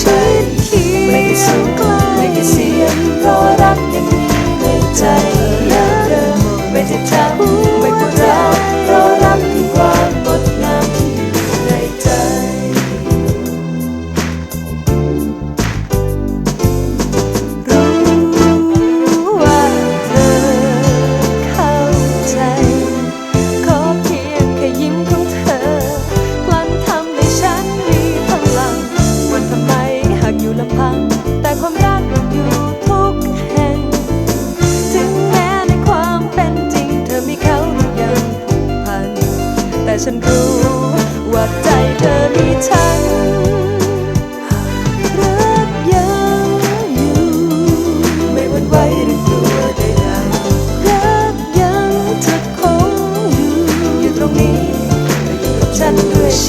ฉั ฉันรู้ ว่าใจเธอมีฉันรักยังอยู่ ไม่หวั่นไหวหรือกลัวใดๆรักยังจะคงอยู่ อยู่ตรงนี้อยู่กับฉันด้วยใจ